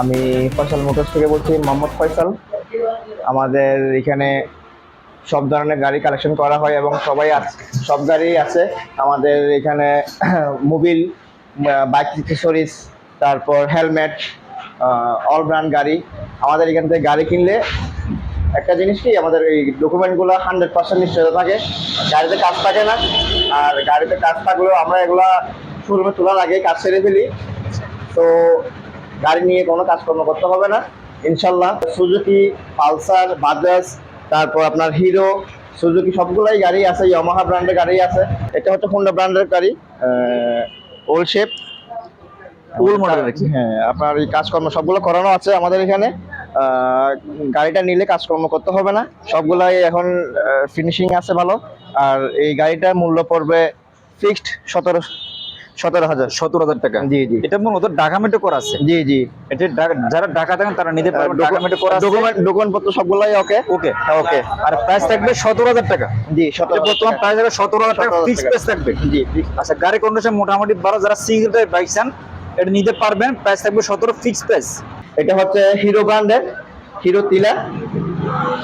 আমি ফয়সাল মোটরস থেকে বলছি, মোহাম্মদ ফয়সাল। আমাদের এখানে সব ধরনের গাড়ি কালেকশন করা হয় এবং সবাই আছে সব গাড়ি আছে। আমাদের এখানে মোবিল বাইক অ্যাক্সেসরিজ তারপর হেলমেট অল ব্র্যান্ড গাড়ি। আমাদের এখান থেকে গাড়ি কিনলে একটা জিনিস কি, আমাদের এই ডকুমেন্টগুলো হান্ড্রেড পার্সেন্ট নিশ্চয়তা থাকে। গাড়িতে কাজ থাকে না। আর গাড়িতে কাজ থাকলেও আমরা এগুলা শোরুমে তোলার আগে কাজ সেরে ফেলি। তো গাড়ি নিয়ে কোনো কাজকর্ম করতে হবে না। ইনশাল্লাহ সুজুকি পালসার বাজাজ তারপর আপনার হিরো সুজুকি সবগুলাই গাড়ি আছে ইয়ামাহা ব্র্যান্ডের গাড়ি আছে। এটা হচ্ছে হোন্ডা ব্র্যান্ডের গাড়ি ওল্ড শেপ ফুল মডেল হ্যাঁ আপনার এই কাজকর্ম সবগুলো করানো আছে আমাদের এখানে। গাড়িটা নিলে কাজকর্ম করতে হবে না। সবগুলাই এখন ফিনিশিং আছে ভালো। আর এই গাড়িটার মূল্য পড়বে ফিক্সড সতেরো সতেরো হাজার। সত্তর হাজার টাকা। জি জি। এটা মূলত ঢাকা মেটে করা আছে। জি জি। এটা যারা ঢাকা থাকেন তারা নিতে ঢাকা করা ডকুমেন্ট সবগুলাই ওকে? ওকে। ওকে। আর প্রাইস থাকবে সতেরো হাজার টাকা। জি সতেরো বর্তমান প্রাইস থাকবে সতেরো হাজার টাকা ফিক্স টাকা। প্রাইস থাকবে। জি আচ্ছা গাড়ি কন্ডিশন মোটামুটি ভালো যারা সিঙ্গেল টাইপ বাইক চান এটা নিতে পারবেন। প্রাইস থাকবে সতেরো ফিক্স প্রাইস এটা হচ্ছে হিরো ব্র্যান্ডের হিরো তিলা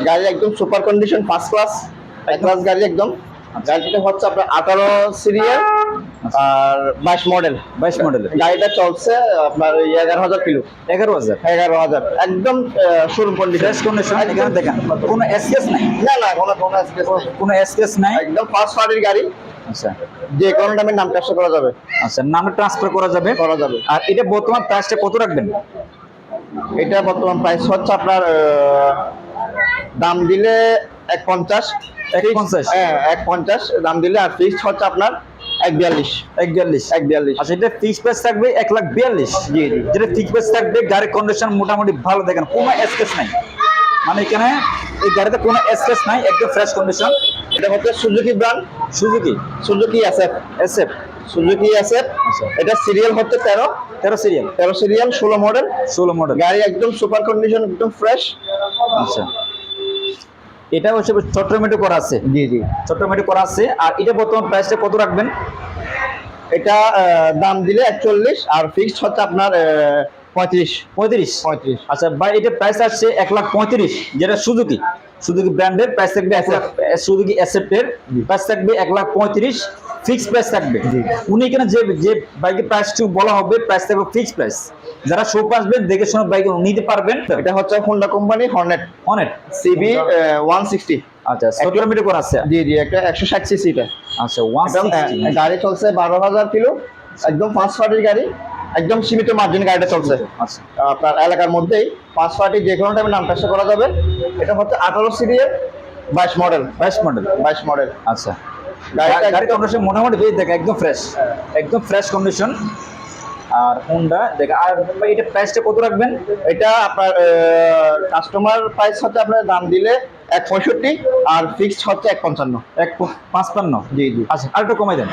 গাড়ি একদম সুপার কন্ডিশন ফার্স্ট ক্লাস এক ক্লাস গাড়ি একদম। গাড়িটা হচ্ছে আপনার আঠারো সিরিয়াল আর বাইশ মডেল। বাইশ মডেলের। গাড়িটা চলছে আপনার এগারো হাজার কিলো। এগারো হাজার? এগারো হাজার। একদম শোরুম কন্ডিশন কন্ডিশন এখানে দেখেন কোনো এসকেস নাই? না না কোনো কোনো নেই। কোনো এসকেস নাই? একদম ফার্স্ট পার্টির গাড়ি। আচ্ছা। যে কোনো দামে নাম ট্রান্সফার করা যাবে। আচ্ছা নামে ট্রান্সফার করা যাবে? করা যাবে। আর এটা বর্তমান প্রাইসটা কত রাখবেন? এটা বর্তমান প্রাইস হচ্ছে আপনার দাম দিলে এক পঞ্চাশ। এক পঞ্চাশ? হ্যাঁ এক পঞ্চাশ। দাম দিলে আর ফিক্সড হচ্ছে আপনার এক বিয়াল্লিশ এক বিয়াল্লিশ এক বিয়াল্লিশ আচ্ছা এটা ফিক্স প্রাইস থাকবে এক লাখ বিয়াল্লিশ? জি, জি। যেটা ফিক্স প্রাইস থাকবে গাড়ির কন্ডিশন মোটামুটি ভালো দেখেন কোনো এসকেস নাই। মানে এখানে এই গাড়িতে কোনো এসকেস নাই একদম ফ্রেশ কন্ডিশন এটা হচ্ছে Suzuki brand Suzuki Suzuki SF SF Suzuki SF. এটা সিরিয়াল হচ্ছে তেরো। তেরো সিরিয়াল তেরো সিরিয়াল ষোলো মডেল ষোলো মডেল গাড়ি একদম সুপার কন্ডিশন একদম ফ্রেশ আচ্ছা। এটা হচ্ছে চট্টগ্রামে করা আছে। জি জি। চট্টগ্রামে করা আছে। আর এটা বর্তমান প্রাইসটা কত রাখবেন? এটা দাম দিলে একচল্লিশ আর ফিক্সড হচ্ছে আপনার পঁয়ত্রিশ। পঁয়ত্রিশ? পঁয়ত্রিশ। আচ্ছা ভাই এটা প্রাইস আসছে এক লাখ পঁয়ত্রিশ যেটা সুজুকি সুজুকি ব্র্যান্ডের প্রাইস থাকবে সুজুকি অ্যাসেপ্টের প্রাইস থাকবে এক লাখ পঁয়ত্রিশ। ফিক্স প্রাইস থাকবে। উনি এখানে যে যে বাইকের প্রাইসটু বলা হবে প্রাইস থাকবে ফিক্স প্রাইস যারা শোপ আসবেন দেখে শুনে বাইক নিতে পারবেন। এটা হচ্ছে হোন্ডা কোম্পানি হর্নেট অনেক সিবি ওয়ান সিক্সটি আচ্ছা সতেরো মিটার করা আছে। জি জি একটা একশো ষাট আচ্ছা ওয়ান গাড়ি চলছে বারো হাজার কিলো। একদম ফার্স্ট পার্টির গাড়ি একদম সীমিত মার্জিন গাড়িটা চলছে। আচ্ছা। আপনার এলাকার মধ্যেই পাঁচ পার্টি যে কোনো টাইমে নাম করা যাবে। এটা হচ্ছে আঠারো সিরিয়াল বাইশ মডেল বাইশ মডেল বাইশ মডেল আচ্ছা। গাড়িটা কন্ডিশন মোটামুটি বেশ দেখে একদম ফ্রেশ একদম ফ্রেশ কন্ডিশন আর হোন্ডা দেখে আর এটা প্রাইসটা কত রাখবেন? এটা আপনার কাস্টমার প্রাইস হচ্ছে আপনার দাম দিলে এক পঁয়ষট্টি আর ফিক্সড হচ্ছে এক পঞ্চান্ন। এক পাঁচপান্ন? জি জি। আচ্ছা আর একটু কমাই দেন।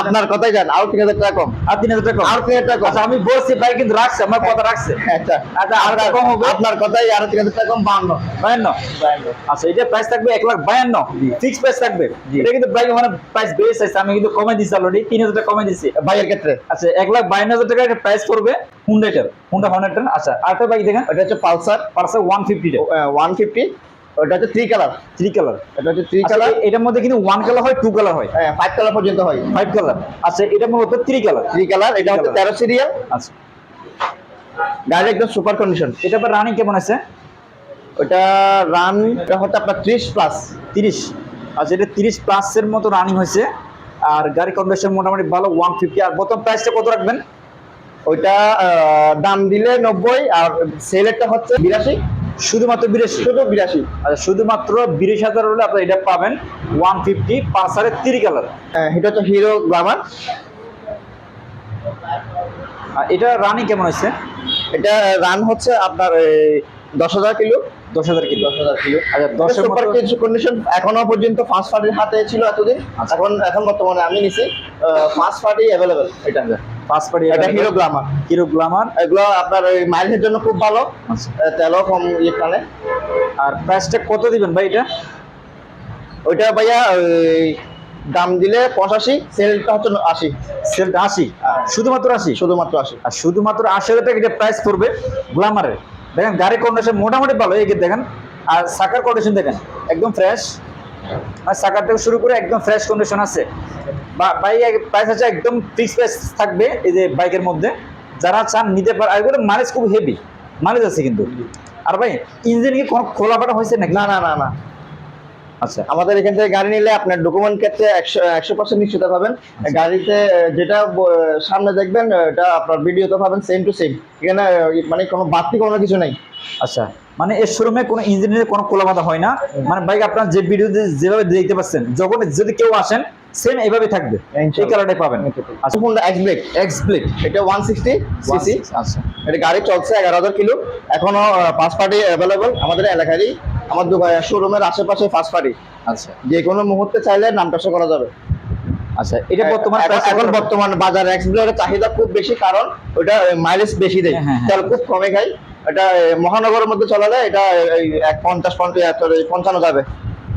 আপনার কথাই যান আরও তিন হাজার টাকা কম। আর তিন হাজার টাকা আর তিন হাজার টাকা আচ্ছা আমি বলছি ভাই কিন্তু রাখছে আমার কথা রাখছে। আচ্ছা আচ্ছা আর কম হবে? আপনার কথাই আরও তিন হাজার টাকা কম বাহান্ন। বায়ান্ন আচ্ছা এটা প্রাইস থাকবে এক লাখ বায়ান্ন। ফিক্স প্রাইস থাকবে? এটা কিন্তু বাইক মানে প্রাইস বেড়ে চাইছে আমি কিন্তু কমে দিচ্ছি অলরেডি তিন হাজার টাকা কমে দিচ্ছি ভাইয়ের ক্ষেত্রে। আচ্ছা এক লাখ বায়ান্ন হাজার টাকা একটা প্রাইস পড়বে হুন্ডাইটার হুন্ডা হর্নেটার আচ্ছা আরেকটা বাইক দেখেন। এটা হচ্ছে পালসার পার্সেল ওয়ান ফিফটিটা ওয়ান ফিফটি ওটা হচ্ছে থ্রি কালার থ্রি কালার এটা হচ্ছে থ্রি কালার কালার এটার মধ্যে কিন্তু ওয়ান কালার হয় টু কালার হয়। হ্যাঁ ফাইভ কালার পর্যন্ত হয়। ফাইভ কালার আচ্ছা এটা মূলত থ্রি কালার থ্রি কালার এটা হচ্ছে তেরো সিরিয়াল আচ্ছা। গাড়ি একদম সুপার কন্ডিশন এটা আবার রানিং কেমন আছে? ওটা রান এটা হচ্ছে আপনার ত্রিশ প্লাস তিরিশ। আচ্ছা এটা তিরিশ প্লাসের মতো রানিং হয়েছে। আর গাড়ি কন্ডিশন মোটামুটি ভালো ওয়ান ফিফটি আর প্রথম প্রাইসটা কত রাখবেন? ওইটা দাম দিলে নব্বই আর সেলেরটা হচ্ছে বিরাশি। শুধুমাত্র বিরাশি। শুধু বিরাশি। আচ্ছা শুধুমাত্র বিরাশি হাজার হলে আপনার এটা পাবেন ওয়ান ফিফটি পালসারের তিরি কালার হ্যাঁ এটা হচ্ছে হিরো গ্লামার এটা রানি কেমন হয়েছে? এটা রান হচ্ছে আপনার দশ হাজার কিলো? দশ হাজার কিলো। দশ হাজার কিলো। আচ্ছা সুপার মতো কন্ডিশন এখনও পর্যন্ত ফার্স্ট পার্টির হাতে ছিল এতদিন। আচ্ছা। এখন এখন বর্তমানে আমি নিছি ফার্স্ট পার্টি অ্যাভেলেবেল এটা পাঁচ পাড়ি এটা হিরো গ্লামার হিরো গ্লামার এগুলো আপনার ওই মাইলেজের জন্য খুব ভালো। আচ্ছা। তেলও কম ইয়ে আর প্রাইসটা কত দিবেন ভাই এটা? ওইটা ভাইয়া ওই দাম দিলে পঁচাশি সেলটা হচ্ছে আশি। সেলটা আশি? শুধুমাত্র আশি? শুধুমাত্র আশি। আর শুধুমাত্র আশি হাজার টাকা প্রাইস পড়বে গ্লামারের দেখেন গাড়ির কন্ডিশন মোটামুটি ভালো, এই দেখেন, আর সাকার কন্ডিশন দেখেন, একদম ফ্রেশ আর সাকার থেকে শুরু করে একদম ফ্রেশ কন্ডিশন আছে। বাইক প্রাইস আছে একদম ফিক্স প্রাইস থাকবে এই যে বাইকের মধ্যে। যারা চান নিতে পারে আর এগুলো মাইলেজ খুব হেভি মাইলেজ আছে কিন্তু। আর ভাই ইঞ্জিন কি কোনো খোলা ফাটা হয়েছে নাকি? না না না না। আচ্ছা। আমাদের এখান থেকে গাড়ি নিলে আপনার ডকুমেন্ট ক্ষেত্রে একশো একশো পার্সেন্ট নিশ্চিত পাবেন। গাড়িতে যেটা সামনে দেখবেন এটা আপনার ভিডিওতে পাবেন সেম টু সেম এখানে মানে কোনো বাড়তি কোনো কিছু নেই। আচ্ছা। মানে এর শোরুমে কোনো ইঞ্জিনের কোনো কোলাবাধা হয় না। মানে বাইক আপনার যে ভিডিওতে যেভাবে দেখতে পাচ্ছেন যখন যদি কেউ আসেন সেম এইভাবে থাকবে। এই কালারটাই পাবেন। আচ্ছা। Honda X brake X blade এটা ওয়ান সিক্সটি সিসি আচ্ছা। এটা গাড়ি চলছে এগারো হাজার কিলো। এখনও পাঁচ পার্টি অ্যাভেলেবল আমাদের এলাকারই আমার শোরুমের আশেপাশে ফার্স্ট পার্টি আচ্ছা। যে কোনো মুহূর্তে চাইলে নাম টাসা করা যাবে। আচ্ছা এটা বর্তমান এখন-? বর্তমান বাজার এক্সপ্লোরের চাহিদা খুব বেশি কারণ ওটা মাইলেজ বেশি দেয়। হ্যাঁ, হ্যাঁ, হ্যাঁ। তেল খুব কমে খায়। এটা মহানগরের মধ্যে চলালে এটা এই এক পঞ্চাশ পঞ্চাশ পঞ্চান্ন যাবে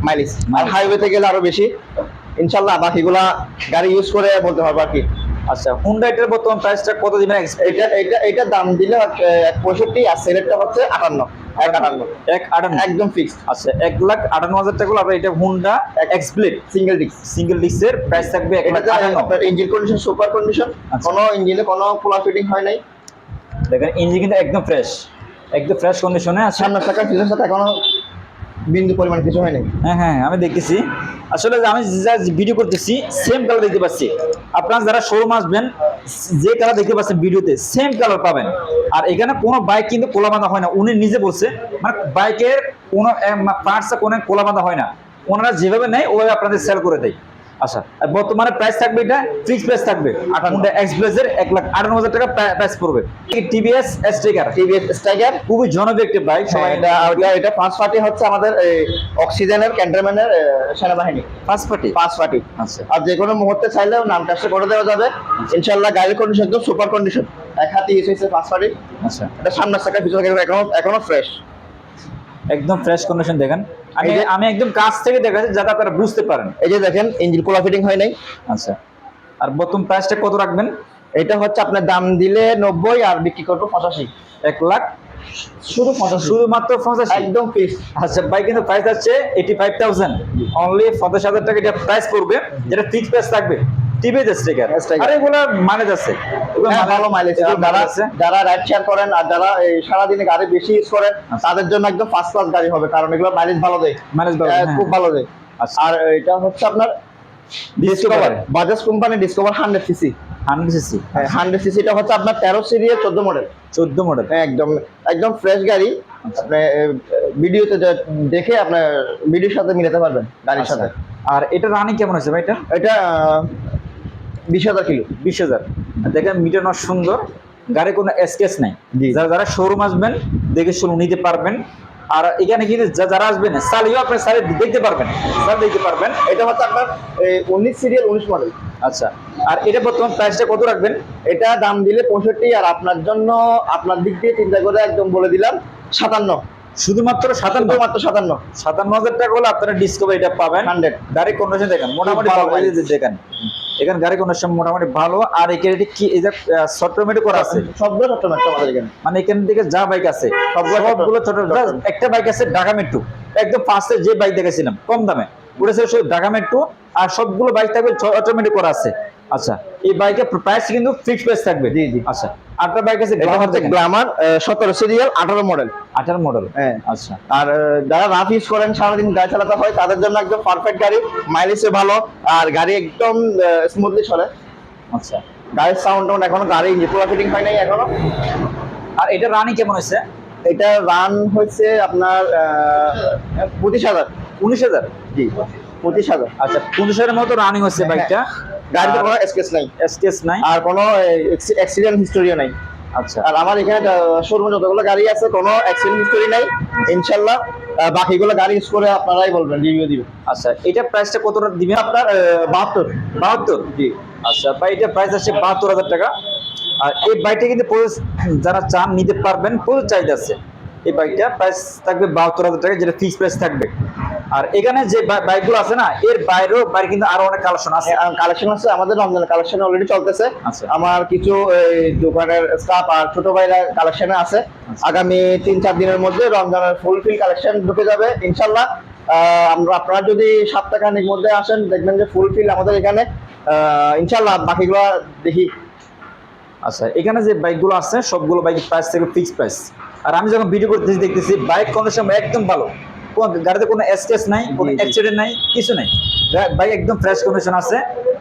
মাইলেজ আর। হাইওয়েতে গেলে আরও বেশি। ইনশাল্লাহ বাকিগুলা গাড়ি ইউজ করে বলতে পারব আর কি। আচ্ছা হুন্ডা এটার বর্তমান প্রাইসটা কত দিবেন? এটা এটা এটা দাম দিলে এক পঁয়ষট্টি আর সেলেটটা হচ্ছে আটান্ন। এক আটান্ন। একদম ফিক্সড আচ্ছা এক লাখ আটান্ন হাজার টাকা আপনার এটা Honda X blade single disc single ডিস্কের প্রাইস থাকবে এক লাখ আটান্ন। Engine condition super condition. কোনো ইঞ্জিনে কোনো ফিটিং হয় নাই। দেখেন ইঞ্জিন কিন্তু একদম ফ্রেশ একদম ফ্রেশ কন্ডিশনে আছে। সামনের চাকা পিছনের সাথে এখনও বিন্দু পরিমাণ কিছু হ্যাঁ হ্যাঁ আমি দেখতেছি। আসলে আমি যা ভিডিও করতেছি সেম কালার দেখতে পাচ্ছি আপনারা যারা শোরুম আসবেন, যে কালার দেখতে পাচ্ছেন ভিডিওতে সেম কালার পাবেন। আর এখানে কোনো বাইক কিন্তু কোলা বাঁধা হয় না। উনি নিজে বলছে মানে বাইকের কোনো পার্টসে কোনো কোলা বাঁধা হয় না। ওনারা যেভাবে নেয়, ওভাবে আপনাদের সেল করে দেয়। আচ্ছা আর বর্তমানে প্রাইস থাকবে এটা ফিক্স প্রাইস থাকবে। আটান্ন এক্স ব্লেজের এক লাখ আটান্ন হাজার টাকা প্রাইস পড়বে। টিভিএস স্টিকার টিভিএস স্ট্রাইকার খুবই জনপ্রিয় একটি বাইক সবাই এটা এটা এটা পাঁচ পার্টি হচ্ছে আমাদের অক্সিজেনের ক্যান্টনমেন্টের এ, সেনাবাহিনী। ফার্স্ট পার্টি পাঁচ পার্টি আচ্ছা। আর যে কোনো মুহূর্তে চাইলেও নাম টাসে করে দেওয়া যাবে। ইনশাল্লাহ গাড়ির কন্ডিশন একদম সুপার কন্ডিশন এক হাতে ইউজ হয়েছে পাঁচ পার্টি আচ্ছা। এটা সামনের চাকা পিছনে এখনও এখনও ফ্রেশ একদম ফ্রেশ কন্ডিশন দেখেন। আমি আমি একদম কাছ থেকে দেখাচ্ছি যাতে আপনারা বুঝতে পারেন। এই যে দেখেন ইঞ্জিন কোলা ফিটিং হয় নাই। আচ্ছা। আর বর্তমান প্রাইসটা কত রাখবেন? এটা হচ্ছে আপনার দাম দিলে নব্বই আর বিক্রি করব পঁচাশি। এক লাখ? শুধু পঞ্চাশ শুধুমাত্র পঞ্চাশ একদম ফিক্স আচ্ছা ভাই কিন্তু প্রাইস আছে এইটি ফাইভ থাউজেন্ড অনলি পঞ্চাশ হাজার টাকা এটা প্রাইস করবে যেটা ফিক্স প্রাইস থাকবে। TV sticker Sticker। আর এগুলো মাইলেজ আছে হ্যাঁ, ভালো মাইলেজ যারা যারা রাইড শেয়ার করেন আর যারা সারাদিনে গাড়ি বেশি ইউজ করেন আচ্ছা। তাদের জন্য একদম ফার্স্ট ক্লাস গাড়ি হবে কারণ এগুলো মাইলেজ ভালো দেয়। মাইলেজ ভালো, হ্যাঁ। খুব ভালো দেয়। আচ্ছা। আর এটা হচ্ছে আপনার Discover Bajaj company Discover hundred CC hundred CC hundred সিসিটা হচ্ছে আপনার তেরো সিরিয়াল চোদ্দ মডেল চোদ্দ মডেল একদম একদম ফ্রেশ গাড়ি। আপনি ভিডিওতে দেখে আপনার ভিডিওর সাথে মিলাতে পারবেন গাড়ির আচ্ছা। সাথে। আর এটা রানিং কেমন আছে ভাই এটা? এটা বিশ হাজার কিলো। বিশ হাজার। দেখেন মিটার নট সুন্দর গাড়ি কোনো স্কেচ নাই। যারা যারা শোরুম আসবেন দেখে শুনে নিতে পারবেন। আর এখানে কিন্তু যারা আসবেন সালিও আপনি সালি দেখতে পারবেন। সাল দেখতে পারবেন। এটা হচ্ছে আপনার উনিশ সিরিয়াল উনিশ মডেল আচ্ছা। আর এটা বর্তমান প্রাইসটা কত রাখবেন? এটা দাম দিলে পঁয়ষট্টি আর আপনার জন্য আপনার দিক দিয়ে চিন্তা করে একদম বলে দিলাম সাতান্ন। শুধুমাত্র সাতান্ন? মাত্র সাতান্ন। সাতান্ন হাজার টাকা হলে আপনারা ডিসকভার এটা পাবেন। হান্ড্রেড গাড়ি কন্ডিশন দেখেন মোটামুটি দেখেন। এখানে গাড়ি কন্ডিশন মোটামুটি ভালো আর এখানে কি এই যে সফটওয়্যার করা আছে? সবগুলো সত্তর আমাদের এখানে। মানে এখান থেকে যা বাইক আছে সবগুলো ছোট। একটা বাইক আছে ঢাকা মেট্রো একদম ফার্স্টে যে বাইক দেখেছিলাম কম দামে। ওটা ছিল শুধু ঢাকা মেট্রো আর সবগুলো বাইক থাকবে অটোমেটিক করা আছে। আচ্ছা। এই বাইকের প্রাইস কিন্তু ফিক্সড প্রাইস থাকবে। জি, জি। আচ্ছা আটটা বাইক আছে এটা হচ্ছে গ্লামার সতেরো সিরিয়াল আঠারো মডেল আঠারো মডেল হ্যাঁ। আচ্ছা। আর যারা রাফ ইউজ করেন সারাদিন গাড়ি চালাতে হয় তাদের জন্য একদম পারফেক্ট গাড়ি। মাইলেজে ভালো আর গাড়ি একদম স্মুথলি চলে। আচ্ছা। গাড়ির সাউন্ড টাউন্ড এখনও গাড়ি পুরো ফিটিং হয় নাই এখনও। আর এটা রানি কেমন হয়েছে? এটা রান হয়েছে আপনার পঁচিশ হাজার। উনিশ হাজার? জি পঁচিশ হাজার। আচ্ছা পঞ্চাশ হাজারের মতো রানিং হচ্ছে বাইকটা গাড়িতে কোনো স্কেচ নাই। স্কেচ নাই। আর কোনো অ্যাক্সিডেন্ট হিস্টোরিও নাই। আচ্ছা। আর আমার এখানে শোরুমে যতগুলো গাড়ি আছে কোনো অ্যাক্সিডেন্ট হিস্টোরি নাই। ইনশাল্লাহ আহ, বাকিগুলো গাড়ি ইউজ করে আপনারাই বলবেন রিভিউ দিবেন। আচ্ছা এটা প্রাইসটা কতটা দিবেন? আপনার বাহাত্তর। বাহাত্তর? জি। আচ্ছা ভাই এটা প্রাইস আছে বাহাত্তর হাজার টাকা। আর এই বাইকটা কিন্তু যারা চান নিতে পারবেন প্রচুর চাহিদা আছে। এই বাইকটা প্রাইস থাকবে বাহাত্তর হাজার টাকা যেটা ফিক্স প্রাইস থাকবে। আর এখানে যে বাইকগুলো আছে না এর বাইরেও বাইরে কিন্তু আরও অনেক কালেকশন আছে। কালেকশন আছে। আমাদের রমজান কালেকশন অলরেডি চলতেছে। আচ্ছা। আমার কিছু দোকানের স্টাফ আর ছোট ভাইরা কালেকশনে আছে। আচ্ছা। আগামী তিন চার দিনের মধ্যে রমজানের ফুল ফিল কালেকশন ঢুকে যাবে ইনশাল্লাহ। আমরা আপনারা যদি সপ্তাহখানিক মধ্যে আসেন দেখবেন যে ফুল ফিল আমাদের এখানে। আহ, ইনশাল্লাহ বাকিগুলো দেখি। আচ্ছা এখানে যে বাইকগুলো আছে সবগুলো বাইকের প্রাইস থেকে ফিক্স প্রাইস আর আমি যখন ভিডিও করতেছি দেখতেছি বাইক কন্ডিশন একদম ভালো। গাড়িতে কোনো স্কেচ নাই কোনো। অ্যাক্সিডেন্ট নাই কিছু নাই। বাইক একদম ফ্রেশ কন্ডিশন আছে।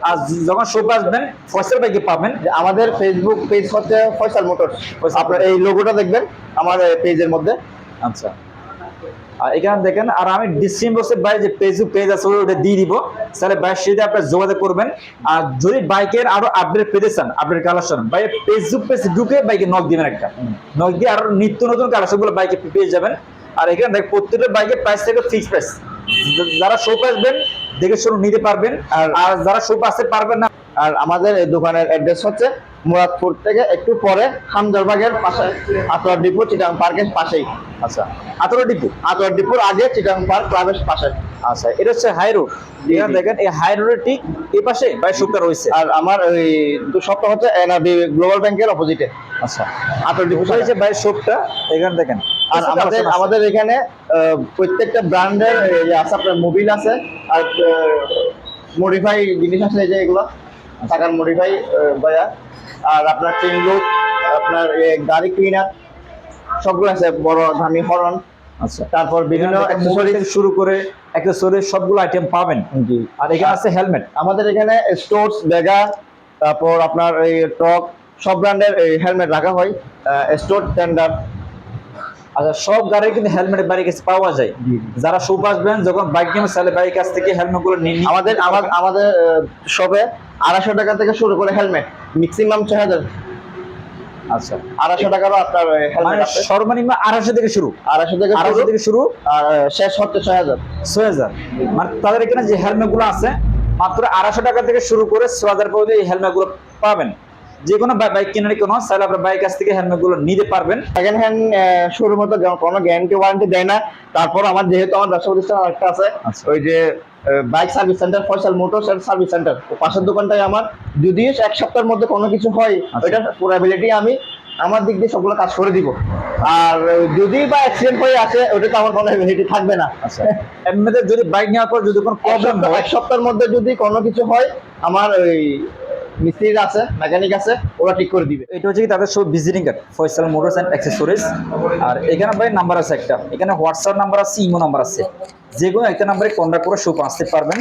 আর যখন শোপ আসবেন ফসল বাইকে পাবেন। আমাদের ফেসবুক পেজ হচ্ছে ফয়সাল ফয়সাল আপনার এই লোগোটা দেখবেন আমার পেজের মধ্যে। আচ্ছা। আর এখানে দেখেন আর আমি ডিসক্রিপশন বক্সে বাইরে যে ফেসবুক পেজ আছে ওটা দিয়ে দিব। তাহলে বাইরের সাথে আপনার যোগাযোগ করবেন। আর যদি বাইকের আরও আপডেট পেতে চান আপডেট কালেকশন বাইরে ফেসবুক পেজ ঢুকে বাইকে নক দিবেন একটা। নক দিয়ে আরও নিত্য নতুন কালেকশনগুলো বাইকে পেয়ে যাবেন। আর এখানে দেখ প্রত্যেকটা বাইকের প্রাইস থেকে ফিক্স প্রাইস যারা শোপ আসবেন দেখে শুনে নিতে পারবেন। আর আর- যারা শোপ আসতে পারবেন না আর আমাদের এই দোকানের অ্যাড্রেস হচ্ছে মুরাদপুর থেকে একটু পরে হামদরবাগের পাশে আতোয়ার ডিপো চিটাং পার্কের পাশেই। আচ্ছা আতর ডিপু? আতোয়ার ডিপোর আগে চিটাং পার্ক ক্লাবের পাশে। আচ্ছা এটা হচ্ছে হাই রোড এখানে দেখেন এই হাই রোডের ঠিক এই পাশে বাইক শোপটা রয়েছে। আর আমার ওই দু সপ্তাহ হচ্ছে এনআরবি গ্লোবাল ব্যাংকের অপোজিটে আচ্ছা। আতোয়ার ডিপো ওটা হচ্ছে বাইরের এখানে দেখেন আর আমাদের আমাদের এখানে প্রত্যেকটা ব্র্যান্ডের আছে আপনার মোবিল আছে আর মডিফাই জিনিস আছে যে এগুলো টাকার মডিফাই বয়া আর আপনার ট্রেন লুক আপনার গাড়ি ক্লিনার সবগুলো আছে বড় দামি হরন আচ্ছা। তারপর বিভিন্ন বিভিন্ন শুরু করে অ্যাক্সেসরি সবগুলো আইটেম পাবেন। জি। আর এখানে আছে হেলমেট আমাদের এখানে স্টোর্স বেগা তারপর আপনার এই টক সব ব্র্যান্ডের এই হেলমেট রাখা হয়। স্টোর টেন্ডার আচ্ছা সব গাড়ির কিন্তু হেলমেট কাছে পাওয়া যায়। যারা শোপ আসবেন যখন বাইক নিয়ে বাড়ির কাছ থেকে হেলমেটগুলো নিয়ে আমাদের আমাদের শপে আড়াইশো টাকা থেকে শুরু করে হেলমেট ম্যাক্সিমাম ছয় হাজার। আচ্ছা। আড়াইশো টাকারও আপনার মানে সর্বনিম্ন আড়াইশো থেকে শুরু। আড়াইশো থেকে আড়াইশো থেকে শুরু। আর শেষ হচ্ছে ছয় হাজার। ছয় হাজার। মানে তাদের এখানে যে হেলমেটগুলো আছে মাত্র আড়াইশো টাকা থেকে শুরু করে ছয় হাজার পর্যন্ত এই হেলমেটগুলো পাবেন। যে কোনো বাইক কেনার কোনো তাহলে আপনার বাইক কাছ থেকে হেলমেটগুলো নিতে পারবেন। সেকেন্ড হ্যান্ড শুরুর মতো কোনো গ্যারান্টি ওয়ারেন্টি দেয় না। তারপর আমার যেহেতু আমার ব্যবসা প্রতিষ্ঠান একটা আছে আচ্ছা। ওই যে bike service centre Faisal motors and service centre পাশের দোকানটাই আমার যদি এক সপ্তাহের মধ্যে কোনো কিছু হয় আচ্ছা। ওইটা পুরাবিলিটি আমি আমার দিক দিয়ে সবগুলো কাজ করে দিব। আর যদি বা অ্যাক্সিডেন্ট হয়ে আসে ওটা তো আমার কোনো এবিলিটি থাকবে না। আচ্ছা। এমনিতে যদি বাইক নেওয়ার পর যদি কোনো প্রবলেম প্রবলেম হয় এক সপ্তাহের মধ্যে যদি কোনো কিছু হয় আমার ওই মিস্ত্রি আছে, মেকানিক আছে, ওরা ঠিক করে দিবে। এটা হচ্ছে কি তাদের সব visiting card Faisal motors and accessories আর এখানে ভাই নাম্বার আছে একটা। এখানে হোয়াটসঅ্যাপ নাম্বার আছে ইমো নাম্বার আছে। যে কোনো একটা নাম্বারে কন্ট্যাক্ট করে শো আসতে পারবেন।